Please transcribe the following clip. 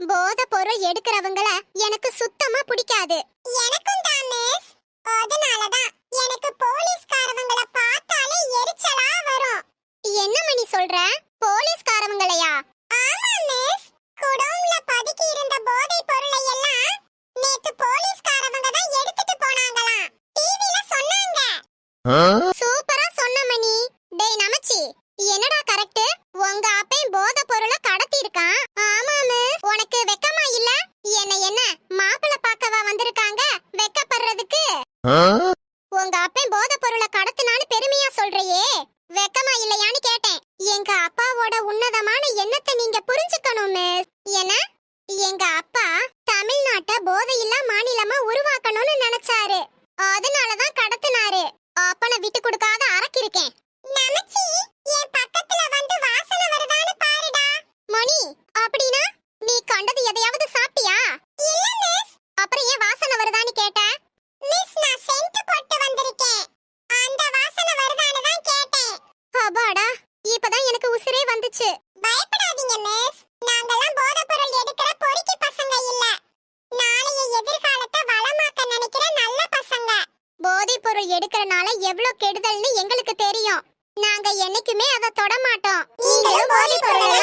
போத பொருள் எடுக்கிறவங்கள எனக்கு சுத்தமா பிடிக்காது. எனக்கும் தான் மிஸ் அதனால தான் எனக்கு போலீஸ்காரவங்கள பார்த்தாலே எரிச்சலா வரும். என்ன மணி சொல்ற? போலீஸ்காரவங்களையா? ஆமா மிஸ் குடோம்ல பதுக்கி இருந்த போதை பொருளை எல்லாம் நேத்து போலீஸ்காரவங்க தான் எடுத்துட்டு போனாங்களாம். டிவில சொன்னாங்க சூப்பரா சொன்ன மணி டேய் நமச்சி என்னடா கரெக்ட் உங்க அப்பன் போத பொருளை கடத்தி இருக்கான் ஆமா மிஸ் உனக்கு வெக்கமா இல்ல என்ன என்ன மாப்பிள்ளை பார்க்கவா வந்திருக்காங்க வெக்கப்படுறதுக்கு உங்க அப்பன் போத பொருளை கடத்தினான்னு பெருமையா சொல்றியே. வெக்கமா இல்லையான்னு கேட்டேன். எங்க அப்பாவோட உன்னதமான எண்ணத்தை நீங்க புரிஞ்சுக்கணும் மிஸ் என்ன? எங்க அப்பா தமிழ்நாட்டை போதையில்லா மாநிலமா உருவாக்கணும்னு நினைச்சாரு. அதனாலதான் கடத்தினாரு. அப்பனை விட்டு கொடுக்காத அரக்கிருக்கேன் நமச்சி என் பக்கத்துல வந்து வாசனை வருதான்னு பாருடா. மணி அப்படின்னா? போச்சு. பயப்படாதீங்க மிஸ் நாங்கெல்லாம் போதை பொருள் எடுக்கிற பொறுக்கி பசங்க இல்ல. நாளைய எதிர்காலத்தை வளமாக்க நினைக்கிற நல்ல பசங்க. போதை பொருள் எடுக்கிறனால எவ்வளவு கெடுதல்னு எங்களுக்கு தெரியும். நாங்க என்னைக்குமே அதை தொட மாட்டோம். நீங்களும் போதை பொருள்